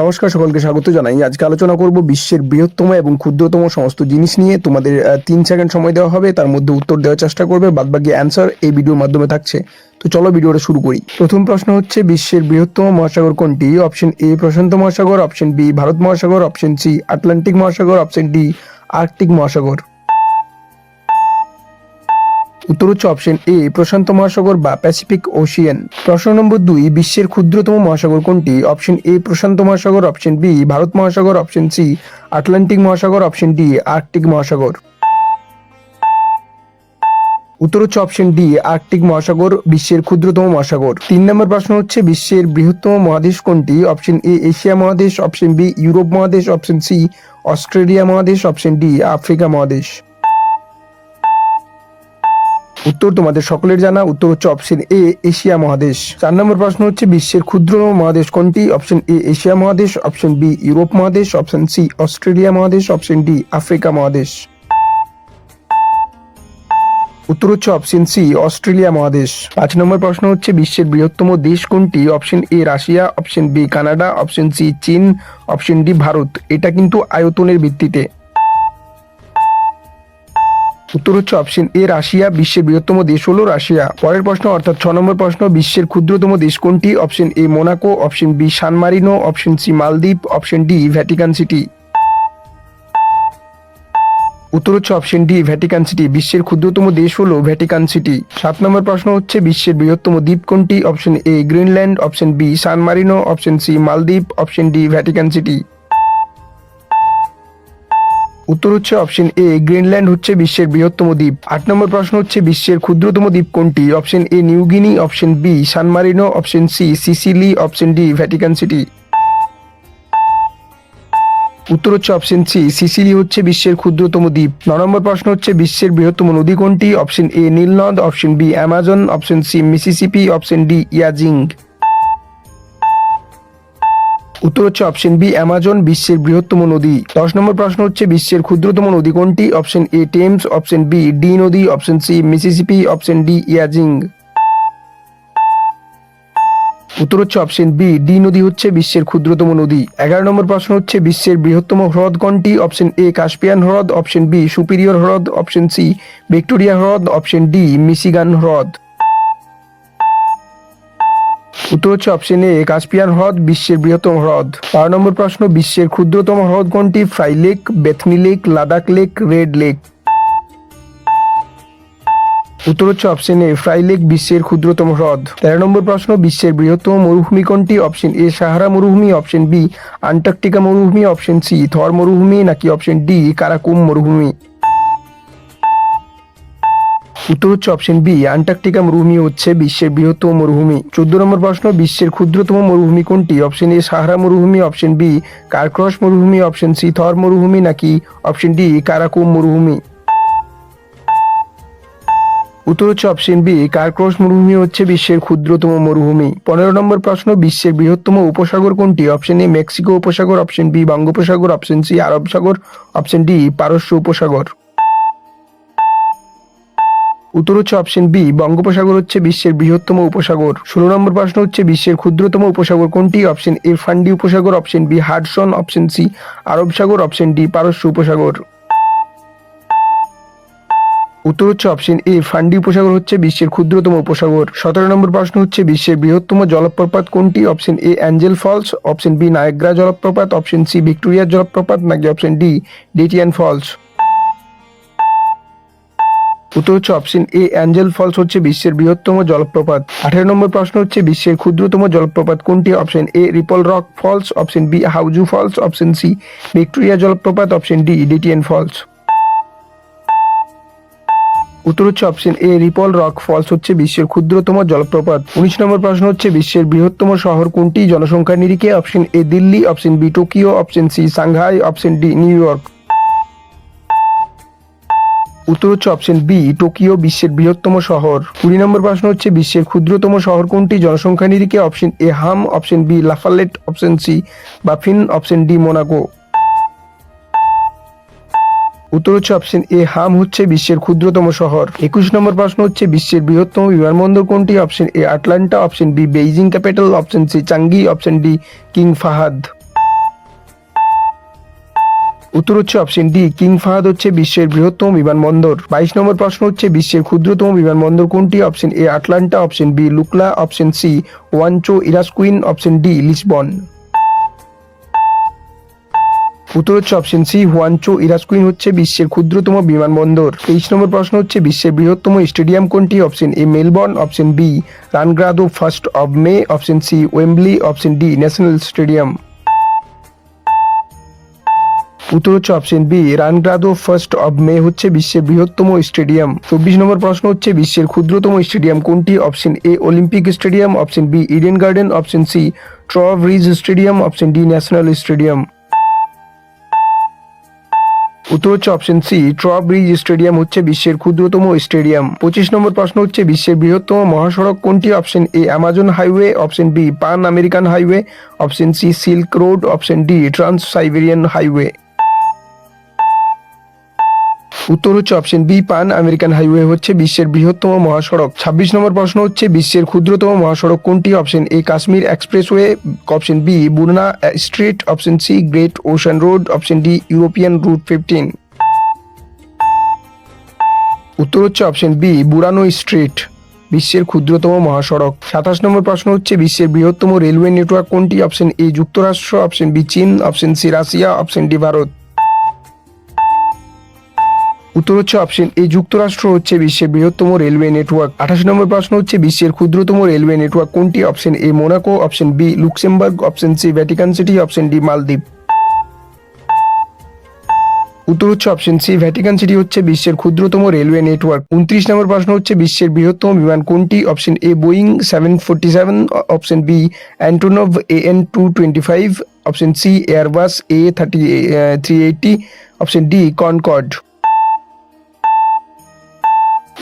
নমস্কার, সকলকে স্বাগত জানাই। আজকে আলোচনা করব বিশ্বের বৃহত্তম এবং ক্ষুদ্রতম সমস্ত জিনিস নিয়ে। তোমাদের তিন সেকেন্ড সময় দেওয়া হবে, তার মধ্যে উত্তর দেওয়ার চেষ্টা করবে, বাদবাকি অ্যান্সার এই ভিডিওর মাধ্যমে থাকছে। তো চলো ভিডিওটা শুরু করি। প্রথম প্রশ্ন হচ্ছে, বিশ্বের বৃহত্তম মহাসাগর কোনটি? অপশন এ প্রশান্ত মহাসাগর অপশন বি ভারত মহাসাগর অপশন সি আটলান্টিক মহাসাগর অপশন ডি আর্কটিক মহাসাগর। উত্তর হচ্ছে অপশন এ প্রশান্ত মহাসাগর বা প্যাসিফিক ওশিয়ান প্রশ্ন নম্বর দুই, বিশ্বের ক্ষুদ্রতম মহাসাগর কোনটি? অপশন এ প্রশান্ত মহাসাগর। অপশন বি ভারত মহাসাগর। অপশন সি আটলান্টিক মহাসাগর। অপশন ডি আর্কটিক মহাসাগর। উত্তর হচ্ছে অপশন ডি আর্কটিক মহাসাগর, বিশ্বের ক্ষুদ্রতম মহাসাগর। তিন নম্বর প্রশ্ন হচ্ছে, বিশ্বের বৃহত্তম মহাদেশ কোনটি? অপশন এ এশিয়া মহাদেশ। অপশন বি ইউরোপ মহাদেশ। অপশন সি অস্ট্রেলিয়া মহাদেশ। অপশন ডি আফ্রিকা মহাদেশ। উত্তর তোমাদের সকলের জানা, উত্তর হচ্ছে অপশন এ এশিয়া মহাদেশ। চার নম্বর প্রশ্ন হচ্ছে বিশ্বের ক্ষুদ্রতম মহাদেশ কোনটি? অপশন এ এশিয়া মহাদেশ অপশন বি ইউরোপ মহাদেশ অপশন সি অস্ট্রেলিয়া মহাদেশ অপশন ডি আফ্রিকা মহাদেশ। উত্তর হচ্ছে অপশন সি অস্ট্রেলিয়া মহাদেশ। পাঁচ নম্বর প্রশ্ন হচ্ছে বিশ্বের বৃহত্তম দেশ কোনটি? Option A Russia option B Canada option C চীন অপশন ডি ভারত। এটা কিন্তু আয়তনের ভিত্তিতে। উত্তর হচ্ছে অপশন এ রাশিয়া, বিশ্বের বৃহত্তম দেশ হলো রাশিয়া। পরের প্রশ্ন, অর্থাৎ ছ নম্বর প্রশ্ন, বিশ্বের ক্ষুদ্রতম দেশ কোনটি? Option A Monaco option B San Marino option C মালদ্বীপ অপশন ডি ভ্যাটিকান সিটি উত্তর হচ্ছে অপশন ডি ভ্যাটিকান সিটি বিশ্বের ক্ষুদ্রতম দেশ হলো ভ্যাটিকান সিটি সাত নম্বর প্রশ্ন হচ্ছে, বিশ্বের বৃহত্তম দ্বীপ কোনটি? Option A Greenland option B San Marino option C মালদ্বীপ অপশন ডি ভ্যাটিকান সিটি উত্তর হচ্ছে অপশন এ, গ্রিনল্যান্ড হচ্ছে বিশ্বের বৃহত্তম দ্বীপ। আট নম্বর প্রশ্ন হচ্ছে বিশ্বের ক্ষুদ্রতম দ্বীপ কোনটি? Option A New Guinea option B, San Marino, option C, Sicily, option D, Vatican City. উত্তর হচ্ছে অপশন সি, সিসিলি হচ্ছে বিশ্বের ক্ষুদ্রতম দ্বীপ। ন নম্বর প্রশ্ন হচ্ছে বিশ্বের বৃহত্তম নদী কোনটি? Option A, নীলনদ, option B, Amazon, option C, Mississippi, option D, ইয়াজিং। উত্তর হচ্ছে অপশন বি অ্যামাজন বিশ্বের বৃহত্তম নদী। দশ নম্বর প্রশ্ন হচ্ছে বিশ্বের ক্ষুদ্রতম নদী কোনটি? Option A Thames option B D নদী option C Mississippi option D ইয়াজিং উত্তর হচ্ছে অপশন বি ডি নদী হচ্ছে বিশ্বের ক্ষুদ্রতম নদী। এগারো নম্বর প্রশ্ন হচ্ছে বিশ্বের বৃহত্তম হ্রদ কোনটি? অপশন এ কাস্পিয়ান হ্রদ অপশন বি সুপিরিয়র হ্রদ অপশন সি ভিক্টোরিয়া হ্রদ অপশন ডি মিসিগান হ্রদ। উত্তর হচ্ছে অপশন এ কাস্পিয়ান হ্রদ, বিশ্বের বৃহত্তম হ্রদ। বারো নম্বর প্রশ্ন, বিশ্বের ক্ষুদ্রতম হ্রদ কোনটি? Fry lake Bethany lake Ladakh lake red lake উত্তর হচ্ছে অপশন এ ফ্রাই লেক বিশ্বের ক্ষুদ্রতম হ্রদ। তেরো নম্বর প্রশ্ন, বিশ্বের বৃহত্তম মরুভূমি কোনটি? অপশন এ সাহারা মরুভূমি অপশন বি আন্টার্কটিকা মরুভূমি অপশন সি থর মরুভূমি, নাকি অপশন ডি কারাকুম মরুভূমি? উত্তর হচ্ছে অপশন বি আন্টার্কটিকা মরুভূমি হচ্ছে বিশ্বের বৃহত্তম মরুভূমি। চোদ্দ নম্বর প্রশ্ন, বিশ্বের ক্ষুদ্রতম মরুভূমি কোনটি? অপশন এ সাহারা মরুভূমি অপশন বি কারক্রস মরুভূমি অপশন সি থর মরুভূমি, নাকি অপশন ডি কারাকুম মরুভূমি? উত্তর হচ্ছে অপশন বি কারক্রস মরুভূমি হচ্ছে বিশ্বের ক্ষুদ্রতম মরুভূমি। পনেরো নম্বর প্রশ্ন, বিশ্বের বৃহত্তম উপসাগর কোনটি? অপশন এ মেক্সিকো উপসাগর অপশন বি বঙ্গোপসাগর অপশন সি আরব সাগর অপশন ডি পারস্য উপসাগর। উত্তর হচ্ছে অপশন বি বঙ্গোপসাগর হচ্ছে বিশ্বের বৃহত্তম উপসাগর। ষোলো নম্বর প্রশ্ন হচ্ছে বিশ্বের ক্ষুদ্রতম উপসাগর কোনটি? অপশন এ ফান্ডি উপসাগর। Option B Hudson. Option C আরব সাগর। অপশন ডি পারস্য উপসাগর। উত্তর হচ্ছে অপশন এ ফান্ডি উপসাগর হচ্ছে বিশ্বের ক্ষুদ্রতম উপসাগর। সতেরো নম্বর প্রশ্ন হচ্ছে বিশ্বের বৃহত্তম জলপ্রপাত কোনটি? Option A Angel Falls. Option B Niagara জলপ্রপাত। অপশন সি ভিক্টোরিয়া জলপ্রপাত। নাকি অপশন ডি ডেটিয়ান ফলস? উত্তর হচ্ছে অপশন এ অ্যাঞ্জেল ফলস হচ্ছে বিশ্বের বৃহত্তম জলপ্রপাত। আঠারো নম্বর প্রশ্ন হচ্ছে বিশ্বের ক্ষুদ্রতম জলপ্রপাত কোনটি? Option A Ripple Rock Falls option B Houjou false option C Victoria জলপ্রপাত অপশন ডি ডিটিএন ফলস উত্তর হচ্ছে option A Ripple Rock Falls হচ্ছে বিশ্বের ক্ষুদ্রতম জলপ্রপাত। উনিশ নম্বর প্রশ্ন হচ্ছে বিশ্বের বৃহত্তম শহর কোনটি? জনসংখ্যার নিরিখে option A Delhi option B Tokyo option C Shanghai option D New York. উত্তর হচ্ছে অপশন বি, টোকিও বিশ্বের বৃহত্তম শহর। কুড়ি নম্বর প্রশ্ন হচ্ছে, বিশ্বের ক্ষুদ্রতম শহর কোনটি? জনসংখ্যা নিরিখে অপশন এ, হাম, option B, লাফালেট, option C Baffin option D, Monaco. উত্তর হচ্ছে অপশন এ, হাম হচ্ছে বিশ্বের ক্ষুদ্রতম শহর। একুশ নম্বর প্রশ্ন হচ্ছে, বিশ্বের বৃহত্তম বিমানবন্দর কোনটি? Option A, Atlanta, option B, Beijing Capital, option C, Changi, option D, King Fahd. উত্তর হচ্ছে অপশন ডি কিং ফাহাদ হচ্ছে বিশ্বের বৃহত্তম বিমানবন্দর। বাইশ নম্বর প্রশ্ন হচ্ছে বিশ্বের ক্ষুদ্রতম বিমানবন্দর কোনটি? Option A, Atlanta, option B, Lukla, option C Juancho Yrausquin, option D, Lisbon. উত্তর হচ্ছে অপশন সি হুয়ানচো ইরাসকুইন হচ্ছে বিশ্বের ক্ষুদ্রতম বিমানবন্দর। তেইশ নম্বর প্রশ্ন হচ্ছে বিশ্বের বৃহত্তম স্টেডিয়াম কোনটি? Option A, Melbourne, option B, Rungrado, First of May, option C, Wembley, option D, National Stadium. উত্তর হচ্ছে option B Rungrado First of May হচ্ছে বিশ্বের বৃহত্তম স্টেডিয়াম চব্বিশ নম্বর প্রশ্ন হচ্ছে বিশ্বের ক্ষুদ্রতম স্টেডিয়াম কোনটি? Option A Olympic Stadium option B Eden Garden option C Trent Bridge Stadium option D National Stadium উত্তর হচ্ছে option C Trent Bridge Stadium হচ্ছে বিশ্বের ক্ষুদ্রতম স্টেডিয়াম পঁচিশ নম্বর প্রশ্ন হচ্ছে বিশ্বের বৃহত্তম মহাসড়ক কোনটি? Option A Amazon Highway option B Pan American Highway option C Silk Road option D Trans Siberian Highway উত্তর হচ্ছে option B Pan American Highway হচ্ছে বিশ্বের বৃহত্তম মহাসড়ক। ছাব্বিশ নম্বর প্রশ্ন হচ্ছে, বিশ্বের ক্ষুদ্রতম মহাসড়ক কোনটি? Option A Kashmir Expressway option B বুরনা street option C Great Ocean Road option D European Route fifteen উত্তর হচ্ছে অপশন বি বুরানো স্ট্রিট বিশ্বের ক্ষুদ্রতম মহাসড়ক। সাতাশ নম্বর প্রশ্ন হচ্ছে, বিশ্বের বৃহত্তম রেলওয়ে নেটওয়ার্ক কোনটি? অপশন এ যুক্তরাষ্ট্র অপশন বি চীন option C Russia option D Bharat. উত্তর হচ্ছে অপশন এ যুক্তরাষ্ট্র হচ্ছে বিশ্বের বৃহত্তম রেলওয়ে নেটওয়ার্ক আঠাশ নম্বর প্রশ্ন হচ্ছে, বিশ্বের ক্ষুদ্রতম রেলওয়ে নেটওয়ার্ক কোনটি? Option A Monaco option B Luxembourg option C Vatican City option D মালদ্বীপ উত্তর হচ্ছে অপশন সি ভ্যাটিকান সিটি হচ্ছে বিশ্বের ক্ষুদ্রতম রেলওয়ে নেটওয়ার্ক উনত্রিশ নম্বর প্রশ্ন হচ্ছে, বিশ্বের বৃহত্তম বিমান কোনটি? Option A Boeing seven forty seven option B Antonov A N two twenty five option C Airbus A thirty three eighty option D Concorde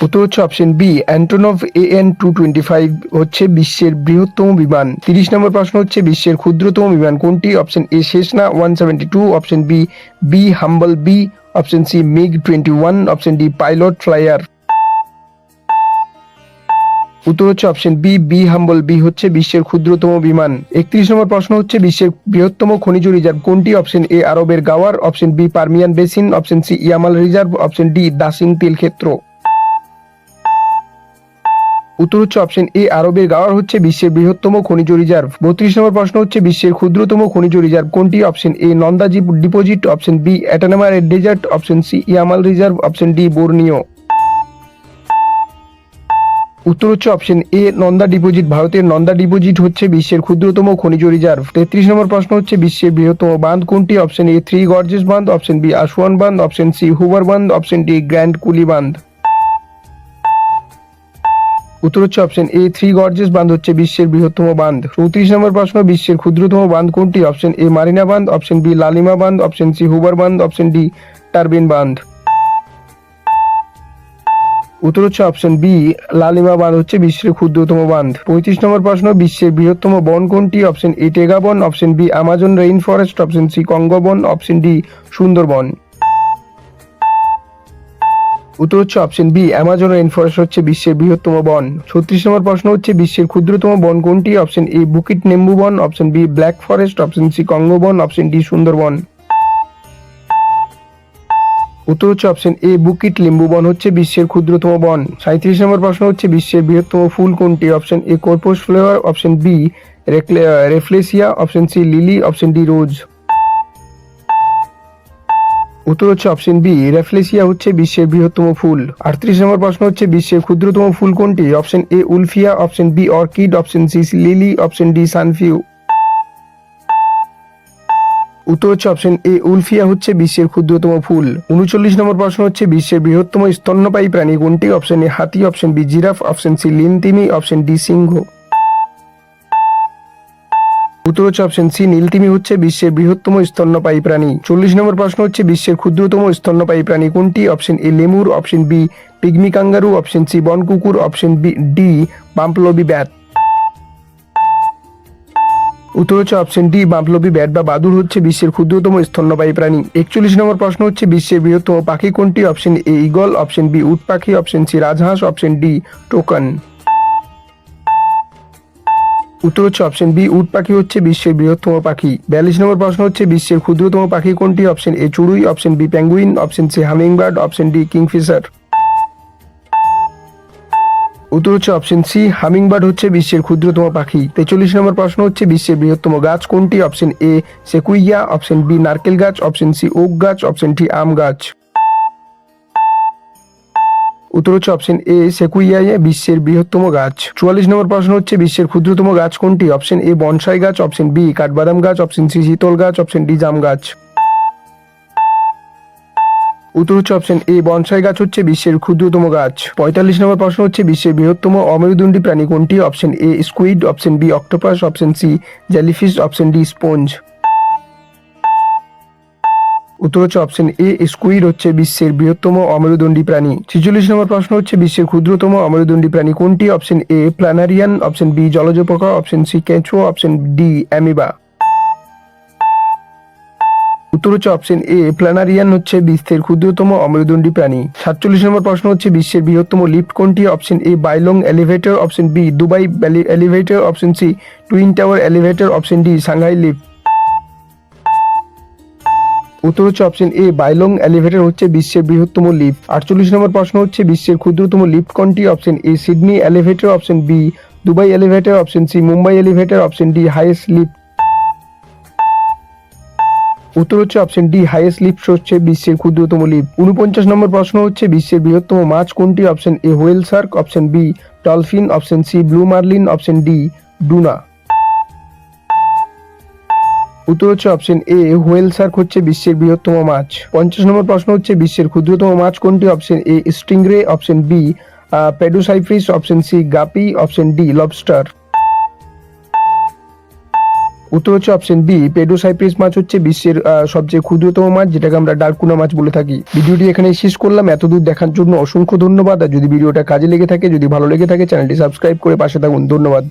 উত্তর হচ্ছে option B Antonov A N two twenty five হচ্ছে বিশ্বের বৃহত্তম বিমান। তিরিশ নম্বর প্রশ্ন হচ্ছে বিশ্বের ক্ষুদ্রতম বিমান কোনটি? Option A Cessna one seventy two option B B humble bee option C MiG twenty one option D pilot flyer উত্তর হচ্ছে option B B humble bee হচ্ছে বিশ্বের ক্ষুদ্রতম বিমান। একত্রিশ নম্বর প্রশ্ন হচ্ছে বিশ্বের বৃহত্তম খনিজ রিজার্ভ কোনটি? অপশন এ আরবের Ghawar option B Permian Basin option C Yamal reserve option D দাসিং তেল ক্ষেত্র। উত্তর হচ্ছে অপশন এ আরবের গাওয়ার হচ্ছে বিশ্বের বৃহত্তম খনিজ রিজার্ভ বত্রিশ নম্বর প্রশ্ন হচ্ছে বিশ্বের ক্ষুদ্রতম খনিজ রিজার্ভ কোনটি? Option A Nanda deposit option B অ্যাটানামার desert option C Yamal reserve option D Borneo উত্তর হচ্ছে অপশন এ নন্দা ডিপোজিট ভারতের নন্দা ডিপোজিট হচ্ছে বিশ্বের ক্ষুদ্রতম খনিজ রিজার্ভ তেত্রিশ নম্বর প্রশ্ন হচ্ছে বিশ্বের বৃহত্তম বাঁধ কোনটি? অপশন এ থ্রি গর্জেস বাঁধ অপশন বি আসওয়ান বাঁধ অপশন সি হুবার বাঁধ অপশন ডি গ্র্যান্ড কুলি বাঁধ। উত্তর হচ্ছে অপশন এ থ্রি গর্জেস বাঁধ হচ্ছে বিশ্বের বৃহত্তম বাঁধ চৌত্রিশ নম্বর প্রশ্ন, বিশ্বের ক্ষুদ্রতম বাঁধ কোনটি? অপশন এ মারিনা বাঁধ অপশন বি লালিমা বাঁধ অপশন সি হুবার বাঁধ অপশন ডি টারবিন বাঁধ উত্তর হচ্ছে অপশন বি লালিমা বাঁধ হচ্ছে বিশ্বের ক্ষুদ্রতম বাঁধ পঁয়ত্রিশ নম্বর প্রশ্ন, বিশ্বের বৃহত্তম বন কোনটি? অপশন এ টেগা বন option B Amazon rain forest option C Congo বন অপশন ডি সুন্দরবন। উত্তর হচ্ছে option B Amazon rain forest হচ্ছে বিশ্বের বৃহত্তম বন। ছত্রিশ নম্বর প্রশ্ন হচ্ছে, বিশ্বের ক্ষুদ্রতম বন কোনটি? অপশন এ বুকিট নেম্বু বন option B Black Forest option C Congo বন অপশন ডি সুন্দরবন উত্তর হচ্ছে অপশন এ বুকিট লিম্বু বন হচ্ছে বিশ্বের ক্ষুদ্রতম বন। সাঁত্রিশ নম্বর প্রশ্ন হচ্ছে, বিশ্বের বৃহত্তম ফুল কোনটি? Option A corpse flower option B Rafflesia option C lily option D rose উত্তর হচ্ছে অপশন বি রেফ্লেসিয়া হচ্ছে বিশ্বের বৃহত্তম ফুল। আটত্রিশ নম্বর প্রশ্ন হচ্ছে বিশ্বের ক্ষুদ্রতম ফুল কোনটি? Option A Wolffia option B orchid option C lily option D সানফিউ উত্তর হচ্ছে অপশন এ উলফিয়া হচ্ছে বিশ্বের ক্ষুদ্রতম ফুল। উনচল্লিশ নম্বর প্রশ্ন হচ্ছে বিশ্বের বৃহত্তম স্তন্যপায়ী প্রাণী কোনটি? অপশন এ হাতি option B giraffe option C লিনতিমি option D সিংহ। উত্তর অপশন সি নীলতিমি হচ্ছে বিশ্বের বৃহত্তম স্তন্যপায়ী প্রাণী। চল্লিশ নম্বর প্রশ্ন হচ্ছে বিশ্বের ক্ষুদ্রতম স্তন্যপায়ী প্রাণী কোনটি? Option A lemur option B pygmy kangaroo option C বন কুকুর option B D bumblebee bat. উত্তর হচ্ছে অপশন ডি বাম্পলবি ব্যাট বা বাদুর হচ্ছে বিশ্বের ক্ষুদ্রতম স্তন্যপায়ী প্রাণী। একচল্লিশ নম্বর প্রশ্ন হচ্ছে বিশ্বের বৃহত্তম পাখি কোনটি? Option A eagle option B উট পাখি অপশন সি রাজহাঁস অপশন ডি টোকন উত্তর হচ্ছে অপশন বি উট পাখি হচ্ছে বিশ্বের বৃহত্তম পাখি। বিয়াল্লিশ নম্বর প্রশ্ন হচ্ছে, বিশ্বের ক্ষুদ্রতম পাখি কোনটি? অপশন এ চড়ুই option B penguin option C hummingbird option D kingfisher উত্তর হচ্ছে অপশন সি হামিংবার্ড হচ্ছে বিশ্বের ক্ষুদ্রতম পাখি। তেচল্লিশ নম্বর প্রশ্ন হচ্ছে, বিশ্বের বৃহত্তম গাছ কোনটি? Option A sequoia option B নারকেল গাছ অপশন সি ওক গাছ অপশন ডি আম গাছ। উত্তর হচ্ছে অপশন এ সেকুইয়া বিশ্বের বৃহত্তম গাছ। চুয়াল্লিশ নম্বর প্রশ্ন হচ্ছে, বিশ্বের ক্ষুদ্রতম গাছ কোনটি? অপশন এ বনসাই গাছ, অপশন বি কাঠবাদাম গাছ, অপশন সি শীতল গাছ, অপশন ডি জাম গাছ। উত্তর হচ্ছে অপশন এ বনসাই গাছ হচ্ছে বিশ্বের ক্ষুদ্রতম গাছ। পঁয়তাল্লিশ নম্বর প্রশ্ন হচ্ছে, বিশ্বের বৃহত্তম অমেরুদণ্ডী প্রাণী কোনটি? Option A squid, option B octopus, option C jellyfish, option D sponge. উত্তর হচ্ছে অপশন এ স্কুইড হচ্ছে বিশ্বের বৃহত্তম অমেরুদণ্ডী প্রাণী। ছেচল্লিশ নম্বর প্রশ্ন হচ্ছে বিশ্বের ক্ষুদ্রতম অমেরুদণ্ডী প্রাণী কোনটি? Option A planarian option B জলজ পোকা অপশন সি কেঁচো অপশন ডি অ্যামিবা উত্তর হচ্ছে অপশন এ প্ল্যানারিয়ান হচ্ছে বিশ্বের ক্ষুদ্রতম অমেরুদণ্ডী প্রাণী। সাতচল্লিশ নম্বর প্রশ্ন হচ্ছে বিশ্বের বৃহত্তম লিফট কোনটি? Option A Bailong elevator option B Dubai elevator option C twin tower elevator option D Shanghai lift উত্তর হচ্ছে অপশন এ বাইলং এলিভেটর হচ্ছে বিশ্বের বৃহত্তম লিফট আটচল্লিশ নম্বর প্রশ্ন হচ্ছে বিশ্বের ক্ষুদ্রতম লিফট কোনটি? Option A Sydney elevator option B Dubai elevator option C Mumbai elevator option D highest lift উত্তর হচ্ছে অপশন ডি হাইয়েস্ট লিফট হচ্ছে বিশ্বের ক্ষুদ্রতম লিফট উনপঞ্চাশ নম্বর প্রশ্ন হচ্ছে বিশ্বের বৃহত্তম মাছ কোনটি? Option A whale shark option B dolphin option C blue marlin option D tuna উত্তর হচ্ছে অপশন এ হোয়েল শার্ক হচ্ছে বিশ্বের বৃহত্তম মাছ। পঞ্চাশ নম্বর প্রশ্ন হচ্ছে বিশ্বের ক্ষুদ্রতম মাছ কোনটি? Option A stingray option B Paedocypris option C guppy option D lobster উত্তর হচ্ছে অপশন বি পেডোসাইপ্রিস মাছ হচ্ছে বিশ্বের সবচেয়ে ক্ষুদ্রতম মাছ, যেটাকে আমরা ডার্কুনা মাছ বলে থাকি। ভিডিওটি এখানে শেষ করলাম। এতদূর দেখার জন্য অসংখ্য ধন্যবাদ। আর যদি ভিডিওটা কাজে লেগে থাকে, যদি ভালো লেগে থাকে, চ্যানেলটি সাবস্ক্রাইব করে পাশে থাকুন। ধন্যবাদ।